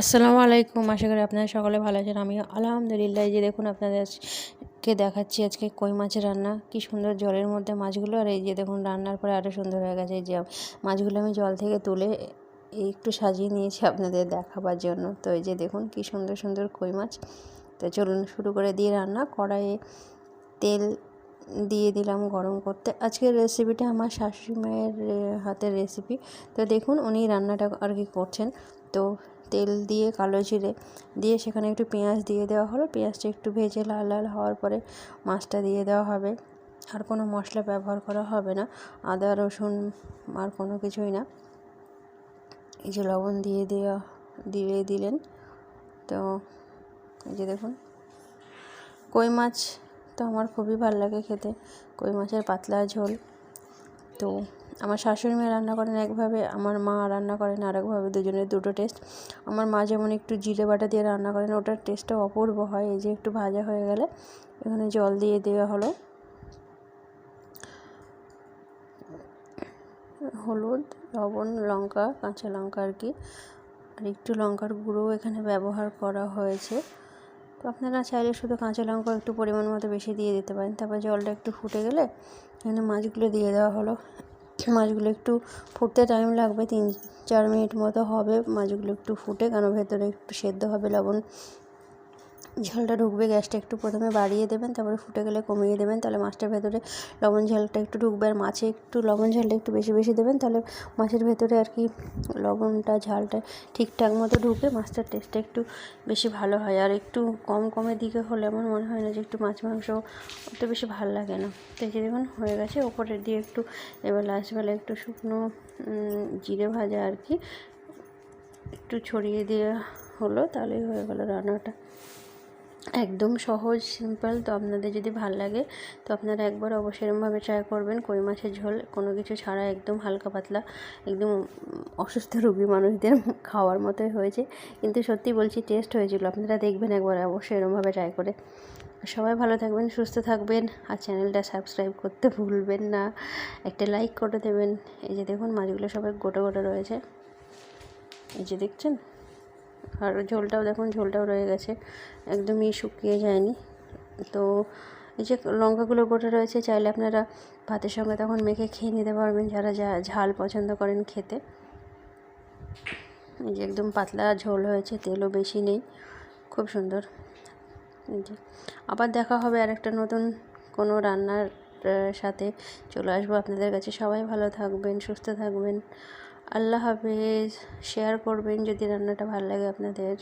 আসসালামু আলাইকুম। আশা করি আপনারা সকলে ভালো আছেন। আমি আলহামদুলিল্লাহ। যে দেখুন, আপনাদেরকে দেখাচ্ছি আজকে কই মাছের রান্না। কি সুন্দর জলের মধ্যে মাছগুলো। আর এই যে দেখুন, রান্নার পরে আরও সুন্দর হয়ে গেছে। যে মাছগুলো আমি জল থেকে তুলে একটু সাজিয়ে নিয়েছি আপনাদের দেখাবার জন্য। তো এই যে দেখুন, কি সুন্দর সুন্দর কই মাছ। তো চলুন শুরু করে দিয়ে রান্না। কড়াইয়ে তেল দিয়ে দিলাম গরম করতে। আজকের রেসিপিটা আমার শাশুড়ি মায়ের হাতের রেসিপি তো দেখুন, উনি রান্নাটা আর কি করছেন। তো তেল দিয়ে কালো জিরে দিয়ে সেখানে একটু পেঁয়াজ দিয়ে দেওয়া হলো। পেঁয়াজটা একটু ভেজে লাল লাল হওয়ার পরে মাছটা দিয়ে দেওয়া হবে। আর কোনো মশলা ব্যবহার করা হবে না। আদা, রসুন আর কোনো কিছুই না। এই যে লবণ দিয়ে দেওয়া, দিয়ে দিলেন। তো এই যে দেখুন, কই মাছ তো আমার খুবই ভালো লাগে খেতে। কই মাছের পাতলা ঝোল। তো আমার শাশুড়ি মেয়ে রান্না করেন একভাবে, আমার মা রান্না করেন আরেকভাবে, দুজনের দুটো টেস্ট আমার মা যেমন একটু জিরে বাটা দিয়ে রান্না করেন, ওটার টেস্টটা অপূর্ব হয়, এই যে একটু ভাজা হয়ে গেলে এখানে জল দিয়ে দেওয়া হলো। হলুদ, লবণ, লঙ্কা, কাঁচা লঙ্কা আর কি, আর একটু লঙ্কার গুঁড়ো এখানে ব্যবহার করা হয়েছে। তো আপনারা চাইলে শুধু কাঁচা লঙ্কা একটু পরিমাণ মতো বেশি দিয়ে দিতে পারেন, তারপর জলটা একটু ফুটে গেলে এখানে মাছগুলো দিয়ে দেওয়া হলো। মাছগুলো একটু ফুটতে টাইম লাগবে, তিন, চার মিনিট মতো হবে মাছগুলো একটু ফুটে, কেন ভেতরে একটু সেদ্ধ হবে লবণ। ঝালটা ঢুকবে, গ্যাসটা একটু প্রথমে বাড়িয়ে দেবেন, তারপরে ফুটে গেলে কমিয়ে দেবেন। তাহলে মাছটার ভেতরে লবণ ঝালটা একটু ঢুকবে আর মাছে একটু লবণ ঝালটা একটু বেশি বেশি দেবেন, তাহলে মাছের ভেতরে আর কি লবণটা, ঝালটা ঠিকঠাক মতো ঢুকে মাছটার টেস্টটা একটু বেশি ভালো হয়। আর একটু কম কমের দিকে হলে আমার মনে হয় না যে একটু মাছ মাংস অত বেশি ভালো লাগে না। তো এই দেখুন, হয়ে গেছে। ওপরে দিয়ে একটু, এবার লাস্টবেলা একটু শুকনো জিরে ভাজা আর কি একটু ছড়িয়ে দেওয়া হলো, তাহলেই হয়ে গেলো রান্নাটা। একদম সহজ সিম্পল তো আপনাদের যদি ভালো লাগে, তো আপনারা একবার অবশ্যই এরমভাবে ট্রাই করবেন। কই মাছের ঝোল, কোনো কিছু ছাড়া একদম হালকা পাতলা, একদম অসুস্থ রোগী মানুষদের খাওয়ার মতোই হয়েছে। কিন্তু সত্যি বলছি টেস্ট হয়েছিল। আপনারা দেখবেন একবার, অবশ্যই এরমভাবে ট্রাই করে। সবাই ভালো থাকবেন, সুস্থ থাকবেন। আর চ্যানেলটা সাবস্ক্রাইব করতে ভুলবেন না। একটা লাইক করে দেবেন। এই যে দেখুন, মাছগুলো সবাই গোটা গোটা রয়েছে। এই যে দেখছেন? আর ঝোলটাও দেখুন, ঝোলটাও রয়ে গেছে। একদমই শুকিয়ে যায়নি। তো এই যে লঙ্কাগুলো গোটা রয়েছে, চাইলে আপনারা ভাতের সঙ্গে তখন মেখে খেয়ে নিতে পারবেন যারা যা ঝাল পছন্দ করেন খেতে। এই যে একদম পাতলা ঝোল হয়েছে, তেলও বেশি নেই, খুব সুন্দর। আবার দেখা হবে আর একটা নতুন কোনো রান্নার সাথে। চলে আসব আপনাদের কাছে। সবাই ভালো থাকবেন, সুস্থ থাকবেন। আল্লাহ হাফেজ। শেয়ার করবেন যদি রান্নাটা ভালো লাগে আপনাদের।